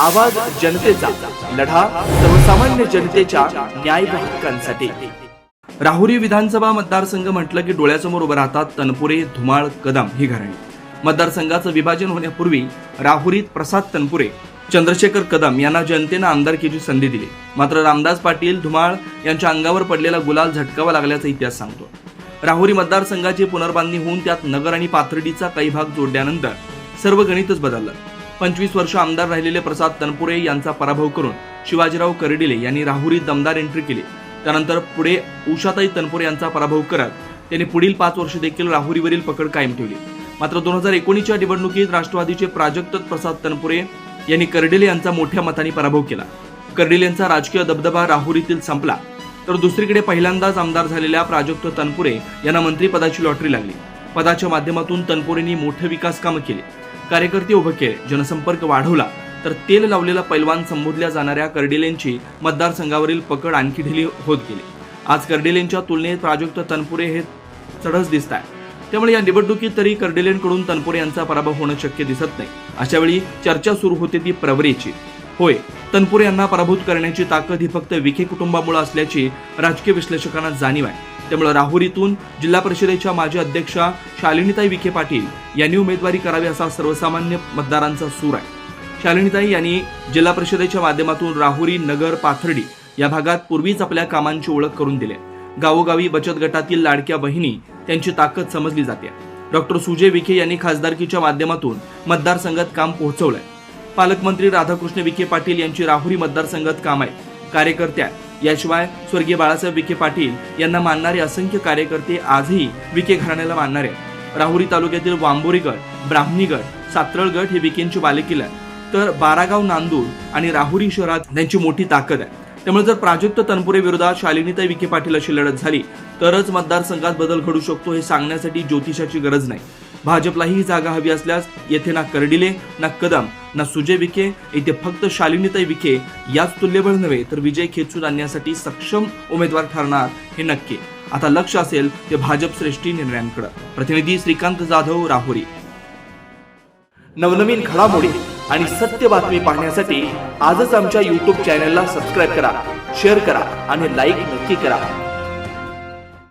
आवाज जनतेचा लढा सर्वसामान्य जनतेच्या न्याय हक्कांसाठी. राहुरी विधानसभा मतदारसंघ म्हटलं की डोळ्यासमोर उभं राहतात तनपुरे धुमाळ कदम ही घराणी. मतदारसंघाचं विभाजन होण्यापूर्वी राहुरीत प्रसाद तनपुरे चंद्रशेखर कदम यांना जनतेनं आमदारकीची संधी दिली. मात्र रामदास पाटील धुमाळ यांच्या अंगावर पडलेला गुलाल झटकावा लागल्याचा इतिहास सांगतो. राहुरी मतदारसंघाची पुनर्बांधणी होऊन त्यात नगर आणि पाथर्डीचा काही भाग जोडल्यानंतर सर्व गणितच बदललं. पंचवीस वर्ष आमदार राहिलेले प्रसाद तनपुरे यांचा पराभव करून शिवाजीराव कर्डिले यांनी राहुरीत दमदार एंट्री केली. त्यानंतर पुढे उषाताई तनपुरे यांचा पराभव करत त्यांनी पुढील पाच वर्ष देखील राहुरीवरील पकड कायम ठेवली. मात्र दोन हजार एकोणीसच्या निवडणुकीत राष्ट्रवादीचे प्राजक्त प्रसाद तनपुरे यांनी कर्डिले यांचा मोठ्या मताने पराभव केला. कर्डिले यांचा राजकीय दबदबा राहुरीतील संपला. तर दुसरीकडे पहिल्यांदाच आमदार झालेल्या प्राजक्त तनपुरे यांना मंत्रिपदाची लॉटरी लागली. पदाच्या माध्यमातून तनपुरेंनी मोठे विकास कामं केली. कार्यकर्ते उभे केले. जनसंपर्क वाढवला. तर तेल लावलेला पैलवान संबोधल्या जाणाऱ्या कर्डिलेंची मतदारसंघावरील पकड आणखी ढिली होत गेली. आज कर्डिलेंच्या तुलनेत प्राजक्त तनपुरे हे चढच दिसत आहे त्यामुळे या निवडणुकीत तरी कर्डिलेंकडून तनपुरे यांचा पराभव होणं शक्य दिसत नाही. अशा वेळी चर्चा सुरू होते ती प्रवरेची. होय तनपुरे यांना पराभूत करण्याची ताकद ही फक्त विखे कुटुंबामुळे असल्याची राजकीय विश्लेषकांना जाणीव आहे. त्यामुळे राहुरीतून जिल्हा परिषदेच्या माजी अध्यक्षा शालिनीताई विखे पाटील यांनी उमेदवारी करावी असा सर्वसामान्य मतदारांचा सूर आहे. शालिनीताई यांनी जिल्हा परिषदेच्या माध्यमातून राहुरी नगर पाथर्डी या भागात पूर्वीच आपल्या कामांची ओळख करून दिली आहे. गावोगावी बचत गटातील लाडक्या बहिणी त्यांची ताकद समजली जाते. डॉक्टर सुजय विखे यांनी खासदारकीच्या माध्यमातून मतदारसंघात काम पोहोचवलंय. पालकमंत्री राधाकृष्ण विखे पाटील यांची राहुरी मतदारसंघात काम आहे. कार्यकर्त्या. याशिवाय स्वर्गीय बाळासाहेब विखे पाटील यांना मानणारे असंख्य कार्यकर्ते आजही विखे घराण्याला मानणारे राहुरी तालुक्यातील वांबोरीगड ब्राह्मणीगड सातळगड हे विखेंची बालेकिल्ला आहे तर बारागाव नांदूर आणि राहुरी शहरात त्यांची मोठी ताकद आहे. त्यामुळे जर प्राजक्त तनपुरे विरोधात शालिनीताई विखे पाटील अशी लढत झाली तरच मतदारसंघात बदल घडू शकतो हे सांगण्यासाठी ज्योतिषाची गरज नाही. भाजपलाही ही जागा हवी असल्यास येथे ना कर्डिले ना कदम ना सुजय विखे इथे फक्त शालिनीताई विखे याच तुल्यबळ नव्हे तर विजय खेचून आणण्यासाठी सक्षम उमेदवार ठरणार हे नक्की. आता लक्ष असेल ते भाजप श्रेष्ठी निर्णयांकडे. प्रतिनिधी श्रीकांत जाधव राहुरी. नवनवीन घडामोडी आणि सत्य बातमी पाहण्यासाठी आजच आमच्या युट्यूब चॅनलला सबस्क्राईब करा शेअर करा आणि लाईक नक्की करा.